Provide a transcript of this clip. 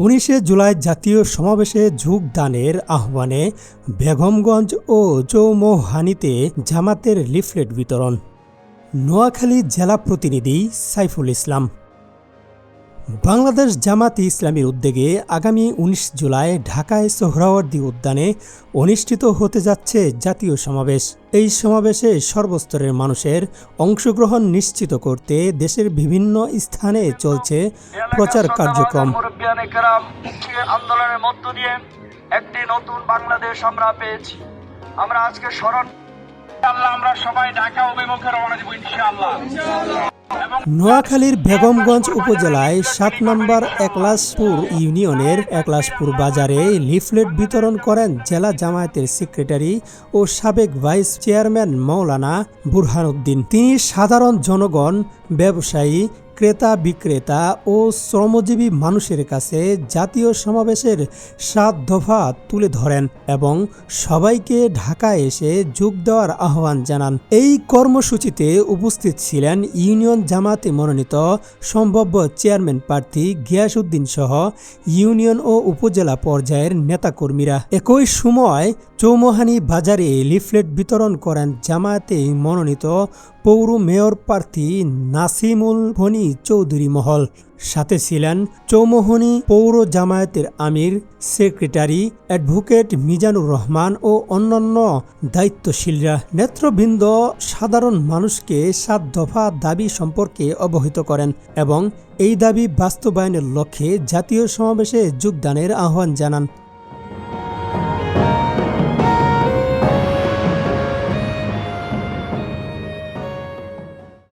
উনিশে জুলাই জাতীয় সমাবেশে যোগদানের আহ্বানে বেগমগঞ্জ ও চৌমোহানিতে জামাতের লিফলেট বিতরণ। নোয়াখালী জেলা প্রতিনিধি সাইফুল ইসলাম। বাংলাদেশ জামাতি ইসলামীর উদ্যোগে আগামী উনিশ জুলাই ঢাকায় সোহরাওয়ার্দী উদ্যানে অনুষ্ঠিত হতে যাচ্ছে জাতীয় সমাবেশ। এই সমাবেশে সর্বস্তরের মানুষের অংশগ্রহণ নিশ্চিত করতে দেশের বিভিন্ন স্থানে চলছে প্রচার কার্যক্রম। আন্দোলনের মধ্য দিয়ে একটি নতুন বাংলাদেশ আমরা পেয়েছি। আমরা আজকে স্মরণ আমরা সবাই ঢাকা অভিমুখে রওনা দেব, ইনশাআল্লাহ। নোয়াখালীর বেগমগঞ্জ উপজেলায় সাত নম্বর একলাসপুর ইউনিয়নের একলাসপুর বাজারে লিফলেট বিতরণ করেন জেলা জামায়াতের সেক্রেটারি ও সাবেক ভাইস চেয়ারম্যান মৌলানা বুরহানুদ্দিন তিনি সাধারণ জনগণ, ব্যবসায়ী, ক্রেতা বিক্রেতা ও শ্রমজীবী মানুষের কাছে জাতীয় সমাবেশের সাত দফা তুলে ধরেন এবং সবাইকে ঢাকায় এসে যোগ দেওয়ার আহ্বান জানান। এই কর্মসূচিতে উপস্থিত ছিলেন ইউনিয়ন জামাতে মনোনীত সম্ভাব্য চেয়ারম্যান প্রার্থী গিয়াসউদ্দিন সহ ইউনিয়ন ও উপজেলা পর্যায়ের নেতাকর্মীরা। একই সময় চৌমহানি বাজারে লিফলেট বিতরণ করেন জামায়াতে মনোনীত পৌর মেয়র প্রার্থী নাসিমুল ফনি চৌধুরী মহল। সাথে ছিলেন চৌমোহনী পৌর জামায়াতের আমির, সেক্রেটারি অ্যাডভোকেট মিজানুর রহমান ও অন্যান্য দায়িত্বশীলরা। নেতৃবৃন্দ সাধারণ মানুষকে সাত দফা দাবি সম্পর্কে অবহিত করেন এবং এই দাবি বাস্তবায়নের লক্ষ্যে জাতীয় সমাবেশে যোগদানের আহ্বান জানান।